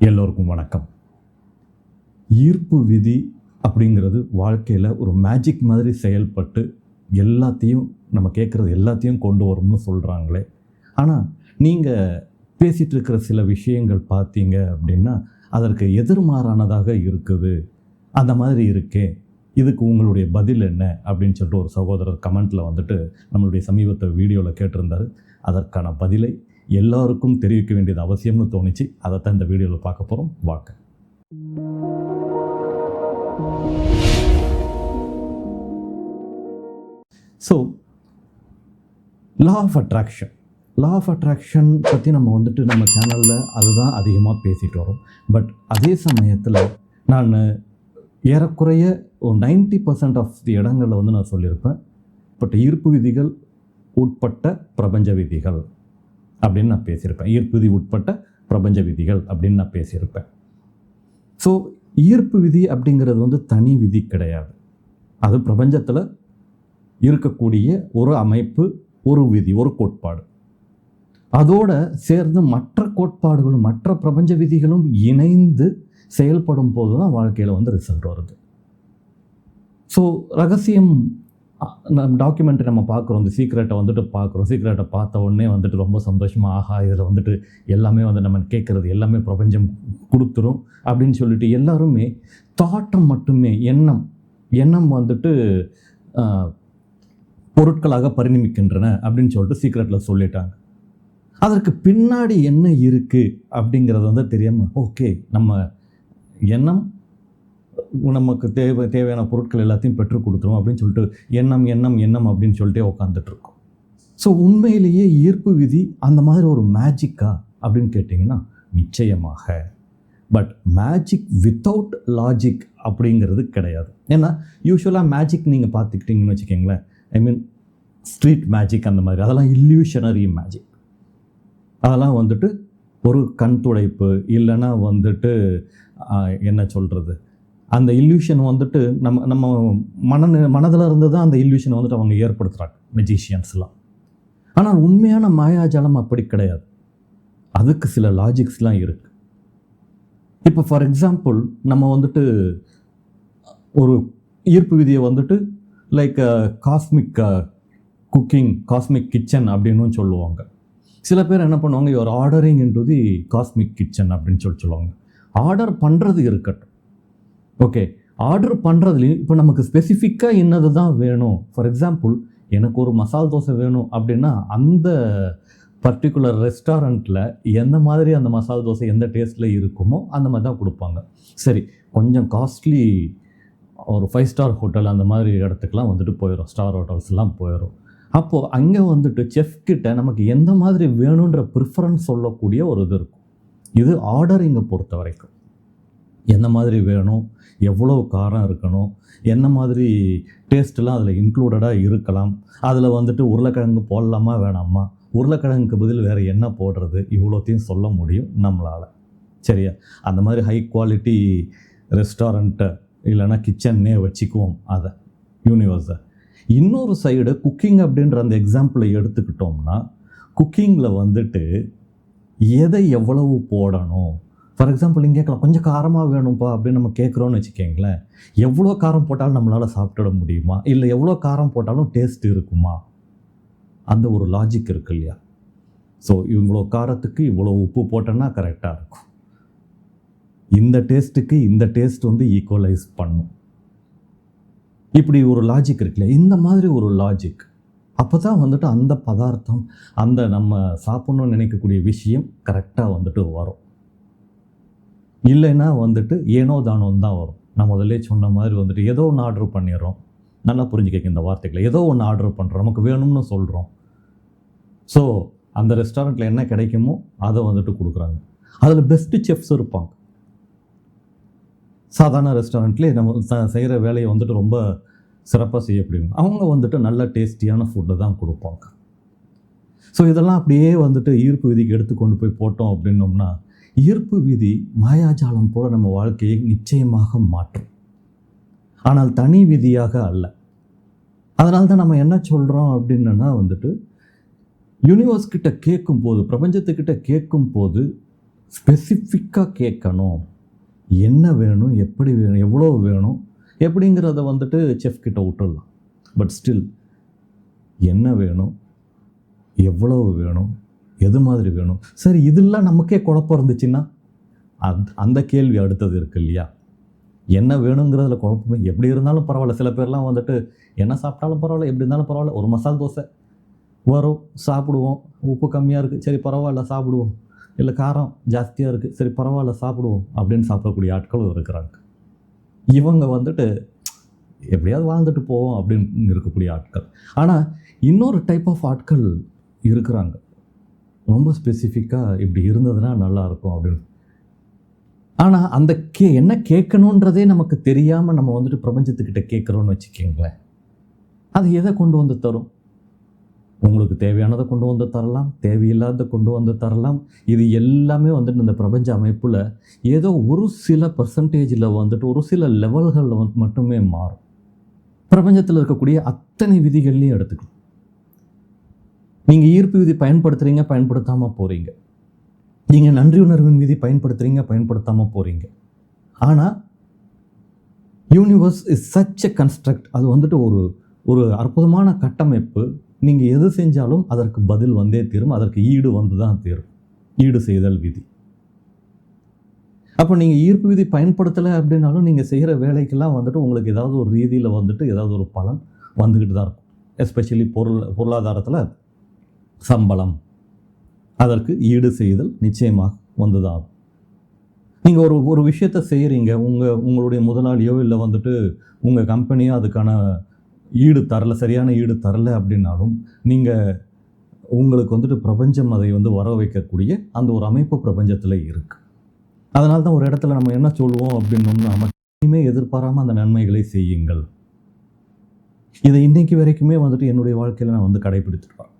எல்லோருக்கும் வணக்கம். ஈர்ப்பு விதி அப்படிங்கிறது வாழ்க்கையில் ஒரு மேஜிக் மாதிரி செயல்பட்டு எல்லாத்தையும் நம்ம கேட்குறது எல்லாத்தையும் கொண்டு வரும்னு சொல்கிறாங்களே ஆனால் நீங்கள் பேசிகிட்டு இருக்கிற சில விஷயங்கள் பார்த்தீங்க அப்படின்னா அதற்கு எதிர்மாறானதாக இருக்குது. அந்த மாதிரி இருக்கே. இதுக்கு உங்களுடைய பதில் என்ன? அப்படின்னு சொல்லிட்டு ஒரு சகோதரர் கமெண்ட்டில் வந்துட்டு நம்மளுடைய சமீபத்தை வீடியோவில் கேட்டிருந்தாரு. அதற்கான பதிலை எல்லாருக்கும் தெரிவிக்க வேண்டியது அவசியம்னு தோணுச்சு. தான் இந்த வீடியோவில் பார்க்க போகிறோம் வாழ்க்கை so law of attraction law of attraction பற்றி நம்ம வந்துட்டு நம்ம சேனலில் அதுதான் அதிகமாக பேசிட்டு வரோம். பட் அதே சமயத்தில் நான் ஏறக்குறைய ஒரு நைன்டி பர்சன்ட் ஆஃப் தி இடங்களில் வந்து நான் சொல்லியிருப்பேன். பட் ஈர்ப்பு விதிகள் உட்பட்ட பிரபஞ்ச விதிகள். அப்படின்னு நான் பேசியிருப்பேன். ஈர்ப்பு விதி உட்பட்ட பிரபஞ்ச விதிகள் அப்படின்னு நான் பேசியிருப்பேன். ஸோ ஈர்ப்பு விதி அப்படிங்கிறது வந்து தனி விதி கிடையாது. அது பிரபஞ்சத்தில் இருக்கக்கூடிய ஒரு அமைப்பு ஒரு விதி ஒரு கோட்பாடு. அதோட சேர்ந்து மற்ற கோட்பாடுகளும் மற்ற பிரபஞ்ச விதிகளும் இணைந்து செயல்படும் போது தான் வாழ்க்கையில் வந்து ரிசல்ட் வருது. ஸோ ரகசியம் நம்ம டாக்குமெண்ட்டை நம்ம பார்க்குறோம். இந்த சீக்ரெட்டை வந்துட்டு பார்க்குறோம். சீக்ரெட்டை பார்த்த உடனே வந்துட்டு ரொம்ப சந்தோஷமாக ஆஹா இதில் வந்துட்டு எல்லாமே வந்து நம்ம கேட்குறது எல்லாமே பிரபஞ்சம் கொடுத்துரும் அப்படின்னு சொல்லிட்டு எல்லாருமே தாட்டம் மட்டுமே எண்ணம் எண்ணம் வந்துட்டு பொருட்களாக பரிணமிக்கின்றன அப்படின்னு சொல்லிட்டு சீக்ரெட்டில் சொல்லிட்டாங்க. அதற்கு பின்னாடி என்ன இருக்குது அப்படிங்கிறது வந்து தெரியாமல் ஓகே நம்ம எண்ணம் நமக்கு தேவை தேவையான பொருட்கள் எல்லாத்தையும் பெற்றுக் கொடுத்துரும் அப்படின்னு சொல்லிட்டு எண்ணம் எண்ணம் எண்ணம் அப்படின்னு சொல்லிட்டே உட்காந்துட்ருக்கோம் ஸோ உண்மையிலேயே ஈர்ப்பு விதி அந்த மாதிரி ஒரு மேஜிக்கா அப்படின்னு கேட்டிங்கன்னா நிச்சயமாக. பட் மேஜிக் வித்தவுட் லாஜிக் அப்படிங்கிறது கிடையாது. ஏன்னா யூஸ்வலாக மேஜிக் நீங்கள் பார்த்துக்கிட்டிங்கன்னு வச்சுக்கோங்களேன். ஐ மீன் ஸ்ட்ரீட் மேஜிக் அந்த மாதிரி. அதெல்லாம் இல்லியூஷனரி மேஜிக் அதெல்லாம் வந்துட்டு ஒரு கண் துடைப்பு இல்லைன்னா வந்துட்டு என்ன சொல்கிறது அந்த இல்யூஷன் வந்துட்டு நம்ம நம்ம மன மனதில் இருந்து தான் அந்த இல்யூஷனை வந்துட்டு அவங்க ஏற்படுத்துகிறாங்க மெஜிஷியன்ஸ்லாம் ஆனால் உண்மையான மாயாஜாலம் அப்படி கிடையாது. அதுக்கு சில லாஜிக்ஸ்லாம் இருக்குது இப்போ ஃபார் எக்ஸாம்பிள் நம்ம வந்துட்டு ஒரு ஈர்ப்பு விதியை வந்துட்டு like cosmic cooking cosmic kitchen அப்படின்னு சொல்லுவாங்க. சில பேர் என்ன பண்ணுவாங்க your ordering into the cosmic kitchen அப்படின்னு சொல்லி சொல்லுவாங்க. ஆர்டர் பண்ணுறது இருக்கட்டும். ஓகே ஆர்டர் பண்ணுறதுலையும் இப்போ நமக்கு ஸ்பெசிஃபிக்காக என்னது தான் வேணும்? ஃபார் எக்ஸாம்பிள் எனக்கு ஒரு மசால் தோசை வேணும் அப்படின்னா அந்த பர்டிகுலர் ரெஸ்டாரண்ட்டில் எந்த மாதிரி அந்த மசால் தோசை எந்த டேஸ்ட்டில் இருக்குமோ அந்த மாதிரி தான் கொடுப்பாங்க. சரி கொஞ்சம் காஸ்ட்லி ஒரு ஃபைவ் ஸ்டார் ஹோட்டல் அந்த மாதிரி இடத்துக்குலாம் வந்துட்டு போயிடும் ஸ்டார் ஹோட்டல்ஸ்லாம் போயிடும் அப்போது அங்கே வந்துட்டு செஃப் கிட்ட நமக்கு எந்த மாதிரி வேணுன்ற ப்ரிஃபரன்ஸ் சொல்லக்கூடிய ஒரு இது இருக்கும். இது ஆர்டரிங்கை பொறுத்த வரைக்கும் எந்த மாதிரி வேணும்? எவ்வளோ காரம் இருக்கணும்? என்ன மாதிரி டேஸ்ட்லாம் அதில் இன்க்ளூடடாக இருக்கலாம்? அதில் வந்துட்டு உருளைக்கிழங்கு போடலாமா வேணாமா? உருளைக்கிழங்குக்கு பதில் வேறு என்ன போடுறது? இவ்வளோத்தையும் சொல்ல முடியும் நம்மளால். சரியா? அந்த மாதிரி ஹை குவாலிட்டி ரெஸ்டாரண்ட்டை இல்லைன்னா கிச்சன்னே வச்சுக்குவோம் அதை. யூனிவர்ஸை இன்னொரு சைடு குக்கிங் அப்படின்ற அந்த எக்ஸாம்பிளை எடுத்துக்கிட்டோம்னா குக்கிங்கில் வந்துட்டு எதை எவ்வளவு போடணும்? ஃபார் எக்ஸாம்பிள் நீங்கள் கேட்கலாம். கொஞ்சம் காரமாக வேணும்ப்பா அப்படின்னு நம்ம கேட்குறோன்னு வச்சுக்கோங்களேன். எவ்வளோ காரம் போட்டாலும் நம்மளால் சாப்பிட்டுட முடியுமா? இல்லை எவ்வளோ காரம் போட்டாலும் டேஸ்ட் இருக்குமா? அந்த ஒரு லாஜிக் இருக்கு இல்லையா? ஸோ இவ்வளோ காரத்துக்கு இவ்வளோ உப்பு போட்டோன்னா கரெக்டாக இருக்கும். இந்த டேஸ்ட்டுக்கு இந்த டேஸ்ட் வந்து ஈக்குவலைஸ் பண்ணும். இப்படி ஒரு லாஜிக் இருக்குல்ல இந்த மாதிரி ஒரு லாஜிக் அப்போ தான் வந்துட்டு அந்த பதார்த்தம் அந்த நம்ம சாப்பிட்ணுன்னு நினைக்கக்கூடிய விஷயம் கரெக்டாக வந்துட்டு வரும். இல்லைன்னா வந்துட்டு ஏனோ தானோன்னு தான் வரும். நான் முதல்ல சொன்ன மாதிரி வந்துட்டு ஏதோ ஒன்று ஆர்டர் பண்ணிடுறோம். நல்லா புரிஞ்சுக்க இந்த வார்த்தைகளை. ஏதோ ஒன்று ஆர்டர் பண்ணுறோம் நமக்கு வேணும்னு சொல்கிறோம் ஸோ அந்த ரெஸ்டாரண்ட்டில் என்ன கிடைக்குமோ அதை வந்துட்டு கொடுக்குறாங்க. அதில் பெஸ்ட்டு செஃப்ஸ் இருப்பாங்க. சாதாரண ரெஸ்டாரண்ட்லேயே நம்ம செய்கிற வேலையை வந்துட்டு ரொம்ப சிறப்பாக செய்யப்படுவாங்க அவங்க வந்துட்டு நல்ல டேஸ்டியான ஃபுட்டை தான் கொடுப்பாங்க. ஸோ இதெல்லாம் அப்படியே வந்துட்டு ஈர்ப்பு விதிக்கு எடுத்து கொண்டு போய் போட்டோம் அப்படின்னோம்னா ஈர்ப்பு விதி மாயாஜாலம் போல நம்ம வாழ்க்கையை நிச்சயமாக மாற்றும். ஆனால் தனி விதியாக அல்ல. அதனால தான் நம்ம என்ன சொல்கிறோம் அப்படின்னா வந்துட்டு யூனிவர்ஸ் கிட்ட கேட்கும் போது பிரபஞ்சத்துக்கிட்ட கேட்கும் போது ஸ்பெசிஃபிக்காக கேட்கணும். என்ன வேணும் எப்படி வேணும் எவ்வளோ வேணும் எப்படிங்கிறத வந்துட்டு செஃப் கிட்ட விட்டுடலாம். பட் ஸ்டில் என்ன வேணும் எவ்வளவு வேணும் எது மாதிரி வேணும்? சரி இதெல்லாம் நமக்கே குழப்பம் இருந்துச்சுன்னா? அந் அந்த கேள்வி அடுத்தது இருக்குது இல்லையா? என்ன வேணுங்கிறதுல குழப்பமே. எப்படி இருந்தாலும் பரவாயில்ல. சில பேர்லாம் வந்துட்டு என்ன சாப்பிட்டாலும் பரவாயில்ல எப்படி இருந்தாலும் பரவாயில்ல. ஒரு மசால் தோசை வரும் சாப்பிடுவோம். உப்பு கம்மியாக இருக்குது சரி பரவாயில்ல சாப்பிடுவோம். இல்லை காரம் ஜாஸ்தியாக இருக்குது சரி பரவாயில்ல சாப்பிடுவோம் அப்படின்னு சாப்பிடக்கூடிய ஆட்களும் இருக்கிறாங்க. இவங்க வந்துட்டு எப்படியாவது வாழ்ந்துட்டு போவோம் அப்படின்னு இருக்கக்கூடிய ஆட்கள். ஆனால் இன்னொரு டைப் ஆஃப் ஆட்கள் இருக்கிறாங்க. ரொம்ப ஸ்பெசிஃபிக்காக இப்படி இருந்ததுன்னா நல்லாயிருக்கும் அப்படின்னு. ஆனால் அந்த கே என்ன கேட்கணுன்றதே நமக்கு தெரியாமல் நம்ம வந்துட்டு பிரபஞ்சத்துக்கிட்ட கேட்குறோன்னு வச்சுக்கோங்களேன். அது எதை கொண்டு வந்து தரும்? உங்களுக்கு தேவையானதை கொண்டு வந்து தரலாம் தேவையில்லாத கொண்டு வந்து தரலாம். இது எல்லாமே வந்துட்டு இந்த பிரபஞ்ச அமைப்பில் ஏதோ ஒரு சில பர்சன்டேஜில் வந்துட்டு ஒரு சில லெவல்களில் வந்து மட்டுமே மாறும். பிரபஞ்சத்தில் இருக்கக்கூடிய அத்தனை விதிகள்லையும் எடுத்துக்கணும். நீங்கள் ஈர்ப்பு விதி பயன்படுத்துகிறீங்க பயன்படுத்தாமல் போகிறீங்க நீங்கள் நன்றி உணர்வின் விதி பயன்படுத்துகிறீங்க பயன்படுத்தாமல் போகிறீங்க ஆனால் universe is such a construct அது வந்துட்டு ஒரு ஒரு அற்புதமான கட்டமைப்பு. நீங்கள் எது செஞ்சாலும் அதற்கு பதில் வந்தே தீரும். அதற்கு ஈடு வந்து தான் தீரும். ஈடு செய்தல் விதி. அப்போ நீங்கள் ஈர்ப்பு விதி பயன்படுத்தலை அப்படின்னாலும் நீங்கள் செய்கிற வேலைக்கெல்லாம் வந்துட்டு உங்களுக்கு ஏதாவது ஒரு ரீதியில் வந்துட்டு ஏதாவது ஒரு பலன் வந்துக்கிட்டு தான் இருக்கும். எஸ்பெஷலி பொருள் பொருளாதாரத்தில் சம்பளம். அதற்கு ஈடு செய்தல் நிச்சயமாக வந்ததாகும். நீங்கள் ஒரு ஒரு விஷயத்தை செய்கிறீங்க உங்கள் உங்களுடைய முதலாளியோ இல்லை வந்துட்டு உங்கள் கம்பெனியோ அதுக்கான ஈடு தரல சரியான ஈடு தரல அப்படின்னாலும் நீங்கள் உங்களுக்கு வந்துட்டு பிரபஞ்சம் அதை வந்து வர வைக்கக்கூடிய அந்த ஒரு அமைப்பு பிரபஞ்சத்தில் இருக்குது அதனால தான் ஒரு இடத்துல நம்ம என்ன சொல்லுவோம் அப்படின்னோம்னா மட்டுமே எதிர்பாராமல் அந்த நன்மைகளை செய்யுங்கள். இதை இன்றைக்கு வரைக்குமே வந்துட்டு என்னுடைய வாழ்க்கையில் நான் வந்து கடைபிடிச்சிருப்பேன்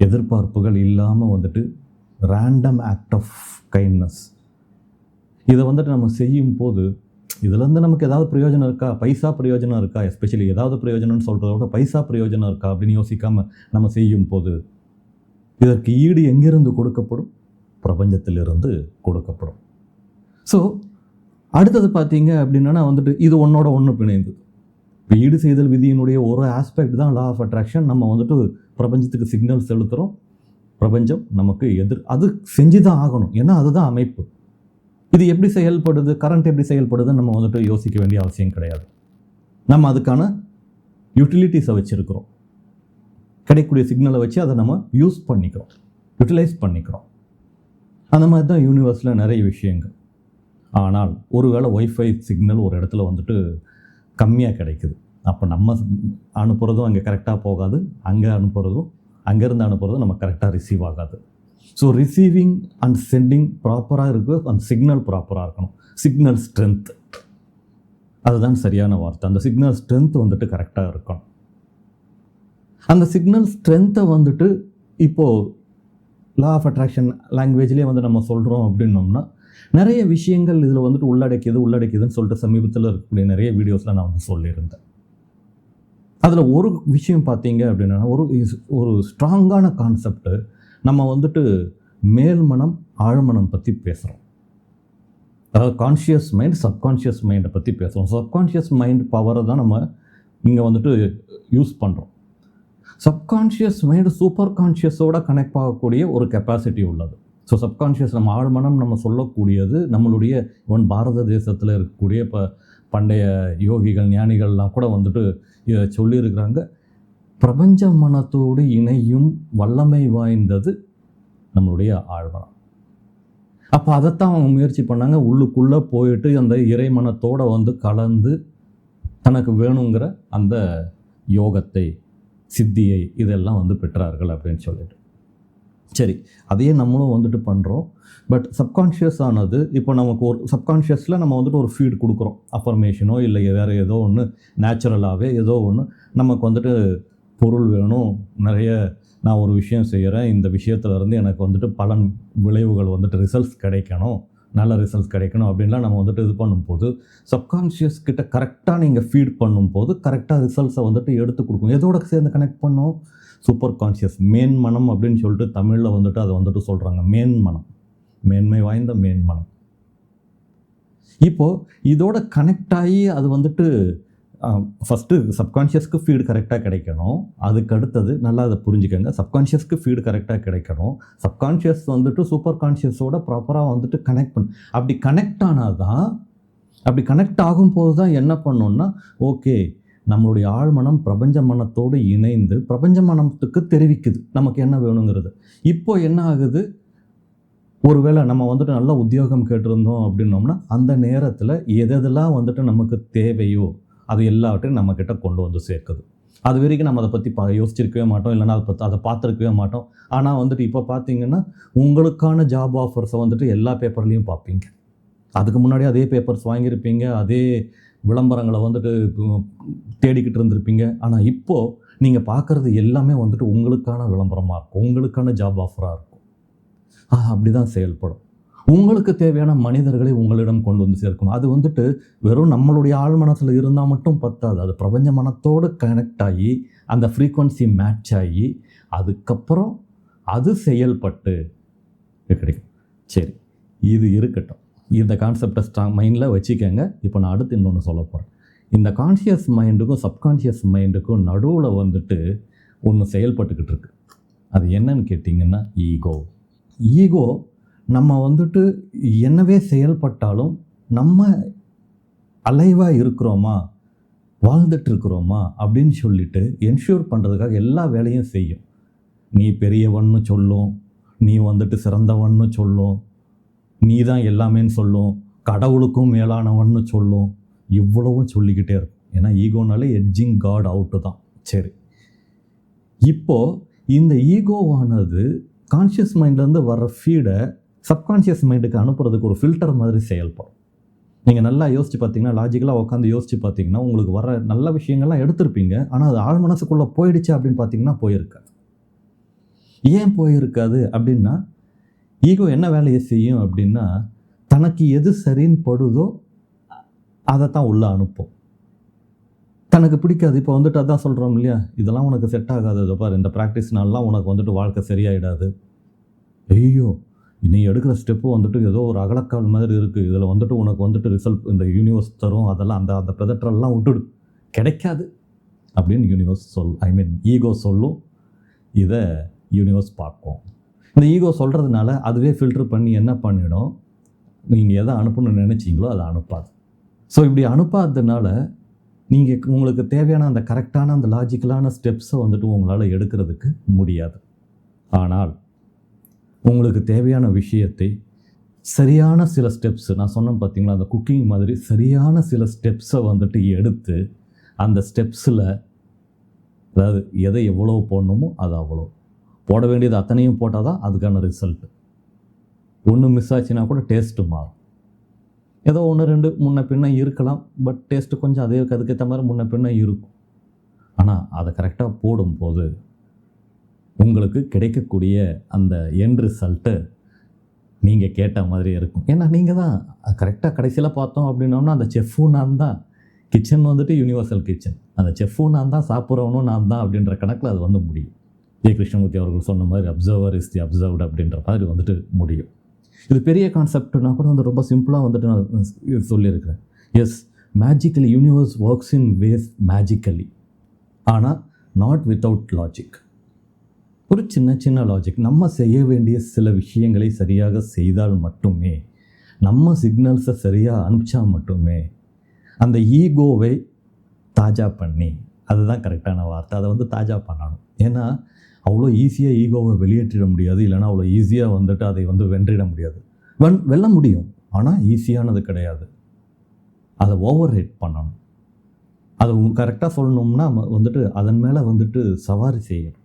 எதிர்பார்ப்புகள் இல்லாமல் வந்துட்டு ரேண்டம் ஆக்ட் ஆஃப் கைண்ட்னஸ் இதை வந்துட்டு நம்ம செய்யும் போது இதுலேருந்து நமக்கு ஏதாவது பிரயோஜனம் இருக்கா? பைசா பிரயோஜனம் இருக்கா? எஸ்பெஷலி ஏதாவது பிரயோஜனம்னு சொல்கிறத விட பைசா பிரயோஜனம் இருக்கா? அப்படின்னு யோசிக்காமல் நம்ம செய்யும் போது இதற்கு ஈடு எங்கிருந்து கொடுக்கப்படும்? பிரபஞ்சத்திலிருந்து கொடுக்கப்படும். ஸோ அடுத்தது பார்த்தீங்க அப்படின்னா வந்துட்டு இது ஒன்னோட ஒன்று பிணைந்து இப்போ ஈடு செய்தல் விதியினுடைய ஒரு ஆஸ்பெக்ட் தான் லா ஆஃப் அட்ராக்ஷன் நம்ம வந்துட்டு பிரபஞ்சத்துக்கு சிக்னல் செலுத்துகிறோம் பிரபஞ்சம் நமக்கு எதிர் அது செஞ்சு தான் ஆகணும். ஏன்னா அதுதான் அமைப்பு. இது எப்படி செயல்படுது கரண்ட் எப்படி செயல்படுதுன்னு நம்ம வந்துட்டு யோசிக்க வேண்டிய அவசியம் கிடையாது. நம்ம அதுக்கான யூட்டிலிட்டிஸை வச்சுருக்கிறோம். கிடைக்கக்கூடிய சிக்னலை வச்சு அதை நம்ம யூஸ் பண்ணிக்கிறோம். யூட்டிலைஸ் பண்ணிக்கிறோம். அந்த மாதிரி தான் யூனிவர்ஸில் நிறைய விஷயங்கள். ஆனால் ஒருவேளை ஒய்ஃபை சிக்னல் ஒரு இடத்துல வந்துட்டு கம்மியாக கிடைக்குது. அப்போ நம்ம அனுப்புகிறதும் அங்கே கரெக்டாக போகாது. அங்கே அனுப்புகிறதும் அங்கேருந்து அனுப்புகிறதும் நம்ம கரெக்டாக ரிசீவ் ஆகாது. ஸோ ரிசீவிங் அண்ட் சென்டிங் ப்ராப்பராக இருக்கு அந்த சிக்னல் ப்ராப்பராக இருக்கணும். சிக்னல் ஸ்ட்ரென்த் அதுதான் சரியான வார்த்தை. அந்த சிக்னல் ஸ்ட்ரென்த் வந்துட்டு கரெக்டாக இருக்கணும். அந்த சிக்னல் ஸ்ட்ரென்த்தை வந்துட்டு இப்போது லா ஆஃப் அட்ராக்ஷன் லாங்குவேஜ்லேயே வந்து நம்ம சொல்கிறோம் அப்படின்னோம்னா நிறைய விஷயங்கள் இதில் வந்துட்டு உள்ளடக்கியது உள்ளடக்கியதுன்னு சொல்லிட்டு சமீபத்தில் இருக்கக்கூடிய நிறைய வீடியோஸில் நான் வந்து சொல்லியிருந்தேன். அதில் ஒரு விஷயம் பார்த்தீங்க அப்படின்னா ஒரு ஒரு ஸ்ட்ராங்கான கான்செப்ட்டு நம்ம வந்துட்டு மேல்மனம் ஆழ்மனம் பற்றி பேசுகிறோம் அதாவது கான்ஷியஸ் மைண்ட் சப்கான்ஷியஸ் மைண்டை பற்றி பேசுகிறோம் சப்கான்ஷியஸ் மைண்ட் பவரை தான் நம்ம இங்கே வந்துட்டு யூஸ் பண்ணுறோம் சப்கான்ஷியஸ் மைண்டு சூப்பர் கான்ஷியஸோட கனெக்ட் ஆகக்கூடிய ஒரு கெப்பாசிட்டி உள்ளது. ஸோ சப்கான்ஷியஸ் நம்ம ஆழ்மனம் நம்ம சொல்லக்கூடியது நம்மளுடைய இவன் பாரத தேசத்தில் இருக்கக்கூடிய இப்போ பண்டைய யோகிகள் ஞானிகள்லாம் கூட வந்துட்டு இதை சொல்லியிருக்கிறாங்க. பிரபஞ்ச மனத்தோடு இணையும் வல்லமை வாய்ந்தது நம்மளுடைய ஆழ்மனம். அப்போ அதைத்தான் அவங்க முயற்சி பண்ணாங்க. உள்ளுக்குள்ளே போயிட்டு அந்த இறைமனத்தோடு வந்து கலந்து தனக்கு வேணுங்கிற அந்த யோகத்தை சித்தியை இதெல்லாம் வந்து பெற்றார்கள் அப்படின்னு சொல்லிட்டு. சரி அதையே நம்மளும் வந்துட்டு பண்ணுறோம் பட் சப்கான்ஷியஸ் ஆனது இப்போ நமக்கு ஒரு சப்கான்ஷியஸில் நம்ம வந்துட்டு ஒரு ஃபீட் கொடுக்குறோம். அஃபர்மேஷனோ இல்லை வேறு ஏதோ ஒன்று நேச்சுரலாகவே ஏதோ ஒன்று நமக்கு வந்துட்டு பொருள் வேணும் நிறைய நான் ஒரு விஷயம் செய்கிறேன் இந்த விஷயத்துலேருந்து எனக்கு வந்துட்டு பலன் விளைவுகள் வந்துட்டு ரிசல்ட்ஸ் கிடைக்கணும். நல்ல ரிசல்ட்ஸ் கிடைக்கணும் அப்படின்லாம் நம்ம வந்துட்டு இது பண்ணும்போது சப்கான்ஷியஸ் கிட்ட கரெக்டாக நீங்கள் ஃபீட் பண்ணும்போது கரெக்டாக ரிசல்ட்ஸை வந்துட்டு எடுத்து கொடுக்கும். எதோட சேர்ந்து கனெக்ட் பண்ணும்? சூப்பர் கான்ஷியஸ் மேன் மனம் அப்படின்னு சொல்லிட்டு தமிழில் வந்துட்டு அதை வந்துட்டு சொல்கிறாங்க மேன் மனம் மேன்மை வாய்ந்த மேன்மனம். இப்போது இதோட கனெக்ட் ஆகி அது வந்துட்டு ஃபஸ்ட்டு சப்கான்ஷியஸ்க்கு ஃபீடு கரெக்டாக கிடைக்கணும். அதுக்கு அடுத்தது நல்லா அதை புரிஞ்சுக்கோங்க. சப்கான்ஷியஸ்க்கு ஃபீடு கரெக்டாக கிடைக்கணும். சப்கான்ஷியஸ் வந்துட்டு சூப்பர் கான்ஷியஸோட ப்ராப்பராக வந்துட்டு கனெக்ட் பண்ணு. அப்படி கனெக்ட் ஆனால் தான் அப்படி கனெக்ட் ஆகும்போது தான் என்ன பண்ணோன்னா ஓகே நம்மளுடைய ஆழ்மனம் பிரபஞ்ச மனத்தோடு இணைந்து பிரபஞ்ச மனத்துக்கு தெரிவிக்குது. நமக்கு என்ன வேணுங்கிறது. இப்போ என்ன ஆகுது? ஒருவேளை நம்ம வந்துட்டு நல்ல உத்தியோகம் கேட்டிருந்தோம் அப்படின்னோம்னா அந்த நேரத்தில் எதெல்லாம் வந்துட்டு நமக்கு தேவையோ அது எல்லாவற்றையும் நம்மக்கிட்ட கொண்டு வந்து சேர்க்குது. அது வரைக்கும் நம்ம அதை பற்றி பா யோசிச்சிருக்கவே மாட்டோம் இல்லைன்னா அதை பற்றி அதை பார்த்துருக்கவே மாட்டோம். ஆனால் வந்துட்டு இப்போ பார்த்தீங்கன்னா உங்களுக்கான ஜாப் ஆஃபர்ஸை வந்துட்டு எல்லா பேப்பர்லேயும் பார்ப்பீங்க. அதுக்கு முன்னாடி அதே பேப்பர்ஸ் வாங்கியிருப்பீங்க அதே விளம்பரங்களை வந்துட்டு தேடிக்கிட்டு இருந்திருப்பீங்க. ஆனால் இப்போது நீங்கள் பார்க்குறது எல்லாமே வந்துட்டு உங்களுக்கான விளம்பரமாக இருக்கும் உங்களுக்கான ஜாப் ஆஃபராக இருக்கும். அது அப்படி தான் செயல்படும். உங்களுக்கு தேவையான மனிதர்களை உங்களிடம் கொண்டு வந்து சேர்க்கணும். அது வந்துட்டு வெறும் நம்மளுடைய ஆழ் மனசில் இருந்தால் மட்டும் பத்தாது. அது பிரபஞ்ச மனத்தோடு கனெக்ட் ஆகி அந்த ஃப்ரீக்குவன்சி மேட்ச் ஆகி அதுக்கப்புறம் அது செயல்பட்டு கிடைக்கும். சரி இது இருக்கட்டும். இந்த கான்செப்டை ஸ்ட்ராங் மைண்டில் வச்சுக்கோங்க. இப்போ நான் அடுத்து இன்னொன்று சொல்ல போகிறேன் இந்த கான்ஷியஸ் மைண்டுக்கும் சப்கான்ஷியஸ் மைண்டுக்கும் நடுவில் வந்துட்டு ஒன்று செயல்பட்டுக்கிட்டு இருக்கு. அது என்னன்னு கேட்டிங்கன்னா ஈகோ ஈகோ நம்ம வந்துட்டு என்னவே செயல்பட்டாலும் நம்ம அலைவாக இருக்கிறோமா? வாழ்ந்துட்டுருக்குறோமா? அப்படின்னு சொல்லிட்டு என்ஷூர் பண்ணுறதுக்காக எல்லா வேலையும் செய்யும். நீ பெரியவன்னு சொல்லும். நீ வந்துட்டு சிறந்தவன்னு சொல்லும். நீ தான் எல்லாமேன்னு சொல்லும். கடவுளுக்கும் மேலானவன்னு சொல்லும். இவ்வளவும் சொல்லிக்கிட்டே இருக்கும். ஏன்னா ஈகோனாலே எட்ஜிங் காட் அவுட்டு தான். சரி. இப்போது இந்த ஈகோவானது கான்ஷியஸ் மைண்ட்லேருந்து வர்ற ஃபீடை சப்கான்ஷியஸ் மைண்டுக்கு அனுப்புறதுக்கு ஒரு ஃபில்டர் மாதிரி செயல்படும். நீங்கள் நல்லா யோசித்து பார்த்தீங்கன்னா லாஜிக்கலாக உட்காந்து யோசித்து பார்த்தீங்கன்னா உங்களுக்கு வர நல்ல விஷயங்கள்லாம் எடுத்திருப்பீங்க. ஆனால் அது ஆழ் மனசுக்குள்ளே போயிடுச்சு அப்படின்னு பார்த்தீங்கன்னா போயிருக்காது. ஏன் போயிருக்காது அப்படின்னா ஈகோ என்ன வேலையை செய்யும் அப்படின்னா தனக்கு எது சரின்னு படுதோ அதை தான் உள்ளே அனுப்பும். தனக்கு பிடிக்காது. இப்போ வந்துட்டு அதான் சொல்கிறோம் இல்லையா? இதெல்லாம் உனக்கு செட் ஆகாது இதை பாரு. இந்த ப்ராக்டிஸ்னாலாம் உனக்கு வந்துட்டு வாழ்க்கை சரியாயிடாது. ஐயோ! நீ எடுக்கிற ஸ்டெப்பு வந்துட்டு ஏதோ ஒரு அகலக்கால் மாதிரி இருக்குது இதில் வந்துட்டு உனக்கு வந்துட்டு ரிசல்ட் இந்த யூனிவர்ஸ் தரும். அதெல்லாம் அந்த அந்த பெதற்றெல்லாம் விட்டுடு. கிடைக்காது அப்படின்னு யூனிவர்ஸ் சொல் ஐ மீன் ஈகோ சொல்லும். இதை யூனிவர்ஸ் பார்க்கும். இந்த ஈகோ சொல்கிறதுனால அதுவே ஃபில்டர் பண்ணி என்ன பண்ணிடும்? நீங்கள் எதை அனுப்பணும்னு நினச்சிங்களோ அதை அனுப்பாது. ஸோ இப்படி அனுப்பாததுனால நீங்கள் உங்களுக்கு தேவையான அந்த கரெக்டான அந்த லாஜிக்கலான ஸ்டெப்ஸை வந்துட்டு உங்களால் எடுக்கிறதுக்கு முடியாது. ஆனால் உங்களுக்கு தேவையான விஷயத்தை சரியான சில ஸ்டெப்ஸ் நான் சொன்னேன் பார்த்தீங்களா அந்த குக்கிங் மாதிரி சரியான சில ஸ்டெப்ஸை வந்துட்டு எடுத்து அந்த ஸ்டெப்ஸில் அதாவது எதை எவ்வளோ போடணுமோ அது அவ்வளோ போட வேண்டியது அத்தனையும் போட்டால் தான் அதுக்கான ரிசல்ட் ஒன்று மிஸ் ஆச்சுன்னா கூட டேஸ்ட்டு மாறும். ஏதோ ஒன்று ரெண்டு முன்ன பின்ன இருக்கலாம் பட் டேஸ்ட்டு கொஞ்சம் அதே அதுக்கேற்ற மாதிரி முன்ன பின்ன இருக்கும். ஆனால் அதை கரெக்டாக போடும்போது உங்களுக்கு கிடைக்கக்கூடிய அந்த என் ரிசல்ட்டு நீங்கள் கேட்ட மாதிரி இருக்கும். ஏன்னா நீங்கள் தான் கரெக்டாக கடைசியில் பார்த்தோம் அப்படின்னோம்னா அந்த செஃப்பும் நான் தான். கிச்சன் வந்துட்டு யூனிவர்சல் கிச்சன் அந்த செஃப்பும் நான் தான் சாப்பிட்றவனும் நான் தான் அப்படின்ற கணக்கில் அது வந்து முடியும். ஜெய கிருஷ்ணமூர்த்தி அவர்கள் சொன்ன மாதிரி அப்சர்வர் இஸ் தி அப்சர்வ்டு அப்படின்ற மாதிரி வந்துட்டு முடியும். இது பெரிய கான்செப்ட்னா கூட வந்து ரொம்ப சிம்பிளாக வந்துட்டு நான் சொல்லியிருக்கிறேன். Yes magically universe works in ways magically ஆனால் நாட் வித்தவுட் லாஜிக் ஒரு சின்ன சின்ன லாஜிக் நம்ம செய்ய வேண்டிய சில விஷயங்களை சரியாக செய்தால் மட்டுமே நம்ம சிக்னல்ஸை சரியாக அனுப்பிச்சா மட்டுமே அந்த ஈகோவை தாஜா பண்ணி அதுதான் கரெக்டான வார்த்தை. அதை வந்து தாஜா பண்ணணும். ஏன்னா அவ்வளோ ஈஸியாக ஈகோவை வெளியேற்றிட முடியாது. இல்லைன்னா அவ்வளோ ஈஸியாக வந்துட்டு அதை வந்து வென்றிட முடியாது. வென் வெல்ல முடியும். ஆனால் ஈஸியானது கிடையாது. அதை ஓவர் ஹெட் பண்ணணும். அதை கரெக்டாக சொல்லணும்னா வந்துட்டு அதன் மேலே வந்துட்டு சவாரி செய்யணும்.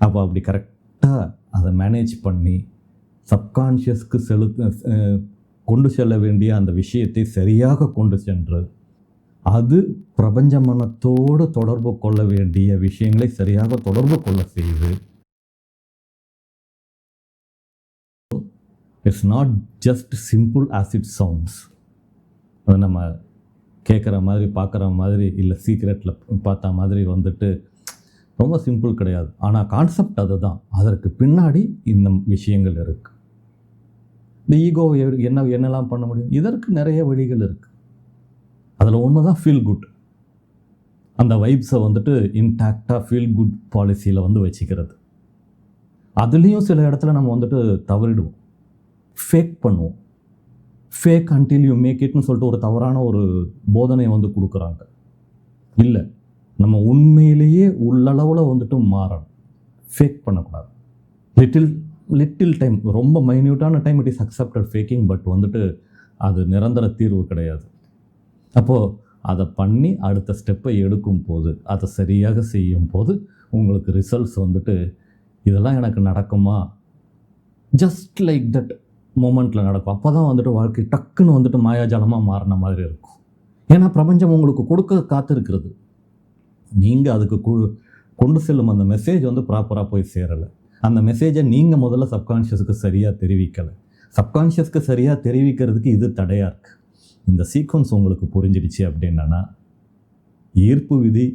அப்போ அப்படி கரெக்டாக அதை மேனேஜ் பண்ணி சப்கான்ஷியஸ்க்கு செலுத்த கொண்டு செல்ல வேண்டிய அந்த விஷயத்தை சரியாக கொண்டு சென்று அது பிரபஞ்ச மனத்தோடு தொடர்பு கொள்ள வேண்டிய விஷயங்களை சரியாக தொடர்பு கொள்ள செய்து it's not just simple as it sounds அது நம்ம கேட்குற மாதிரி பார்க்குற மாதிரி இல்லை சீக்ரெட்டில் பார்த்த மாதிரி வந்துட்டு ரொம்ப சிம்பிள் கிடையாது. ஆனால் கான்செப்ட் அதுதான். அதற்கு பின்னாடி இந்த விஷயங்கள் இருக்குது இந்த ஈகோ என்ன என்னெல்லாம் பண்ண முடியும்? இதற்கு நிறைய வழிகள் இருக்குது அதில் ஒன்று தான் ஃபீல் குட் அந்த வைப்ஸை வந்துட்டு இன்டாக்டாக ஃபீல் குட் பாலிசியில் வந்து வச்சுக்கிறது. அதுலேயும் சில இடத்துல நம்ம வந்துட்டு தவறிடுவோம். ஃபேக் பண்ணுவோம். ஃபேக் அன்டில் யூ மேக் இட்னு சொல்லிட்டு ஒரு தவறான ஒரு போதனையை வந்து கொடுக்குறாங்க. இல்லை. நம்ம உண்மையிலேயே உள்ளளவில் வந்துட்டு மாறணும். ஃபேக் பண்ணக்கூடாது. லிட்டில் லிட்டில் டைம் ரொம்ப மைன்யூட்டான time it is accepted faking but வந்துட்டு அது நிரந்தர தீர்வு கிடையாது. அப்போது அதை பண்ணி அடுத்த ஸ்டெப்பை எடுக்கும் போது அதை சரியாக செய்யும் போது உங்களுக்கு ரிசல்ட்ஸ் வந்துட்டு இதெல்லாம் எனக்கு நடக்குமா? ஜஸ்ட் லைக் தட் மூமெண்ட்டில் நடக்கும். அப்போ தான் வந்துட்டு வாழ்க்கை டக்குன்னு வந்துட்டு மாயாஜாலமாக மாறின மாதிரி இருக்கும். ஏன்னா பிரபஞ்சம் உங்களுக்கு கொடுக்க காத்திருக்கிறது. நீங்கள் அதுக்கு கு கொண்டு செல்லும் அந்த மெசேஜ் வந்து ப்ராப்பராக போய் சேரலை. அந்த மெசேஜை நீங்கள் முதல்ல சப்கான்ஷியஸுக்கு சரியாக தெரிவிக்கலை. சப்கான்ஷியஸ்க்கு சரியாக தெரிவிக்கிறதுக்கு இது தடையாக இருக்குது இந்த சீக்வன்ஸ் உங்களுக்கு புரிஞ்சிடுச்சு அப்படின்னா ஈர்ப்பு விதி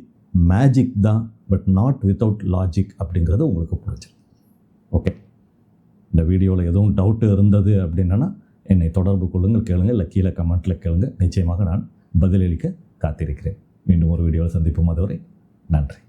மேஜிக் தான் பட் நாட் வித்தவுட் லாஜிக் அப்படிங்கிறது உங்களுக்கு புரிஞ்சிடும். ஓகே இந்த வீடியோவில் எதுவும் டவுட்டு இருந்தது அப்படின்னா என்னை தொடர்பு கொள்ளுங்கள் கேளுங்கள் இல்லை கீழே கமெண்ட்டில் கேளுங்கள் நிச்சயமாக நான் பதிலளிக்க காத்திருக்கிறேன். மீண்டும் ஒரு வீடியோவில் சந்திப்போம். அதுவரை நன்றி.